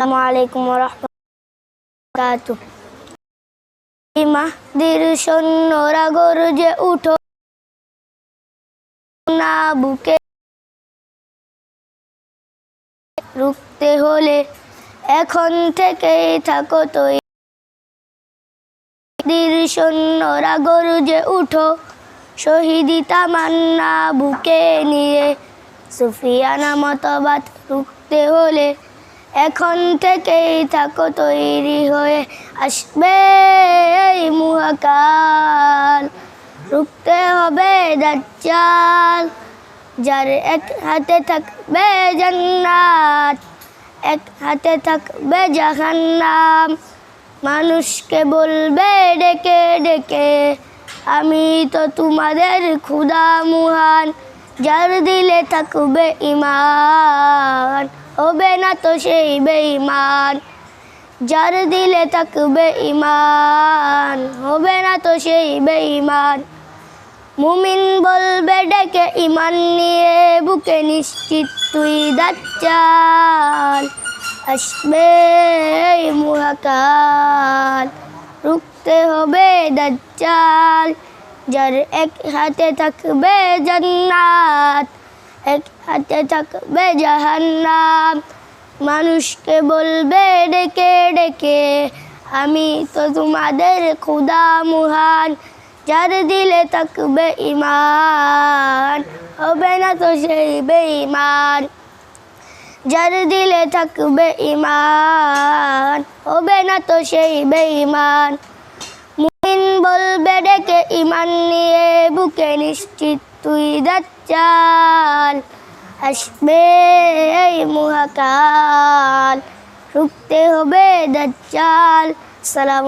আসসালামু রুখতে হলে এখন থেকেই থাকো তো। সৈন্যরা গরজে উঠো শহীদি তামান্না বুকে নিয়ে সুফিয়ানা মতবাদ রুখতে হলে এখন থেকেই থাকো তৈরি হয়ে আসবে এই মুহাকাল। রুখতে হবে দাজ্জাল, যার এক হাতে থাকবে জান্নাত, এক হাতে থাকবে জাহান্নাম। মানুষকে বলবে, ডেকে ডেকে, আমি তো তোমাদের ক্ষুদা মুহান, যার দিলে থাকবে ইমান হবে না তো সেই বেঈমান, যার দিলে থাকবে ইমান হবে না তো সেই বেঈমান, মুমিন বলবে ডেকে ইমান নিয়ে বুকে নিশ্চিত তুই দাচ্চাল আসবে মুহাকাল। রুখতে হবে দাজ্জাল, যার এক হাতে থাকবে জান্নাত। হাতে থাকবে জাহান্নাম। মানুষকে বলবে, ডেকে ডেকে, আমি তো তোমাদের ক্ষুদা মুহান। যার দিলে থাকবে ইমান হবে না তো সেই বেঈমান। যার দিলে থাকবে ইমান হবে না তো সেই বেঈমান। মুমিন বলবে, ডেকে ইমান নিয়ে বুকে নিশ্চিত তুই দাচ্চাল আসবে এই মহাকাল রুখতে হবে দাজ্জাল। সালাম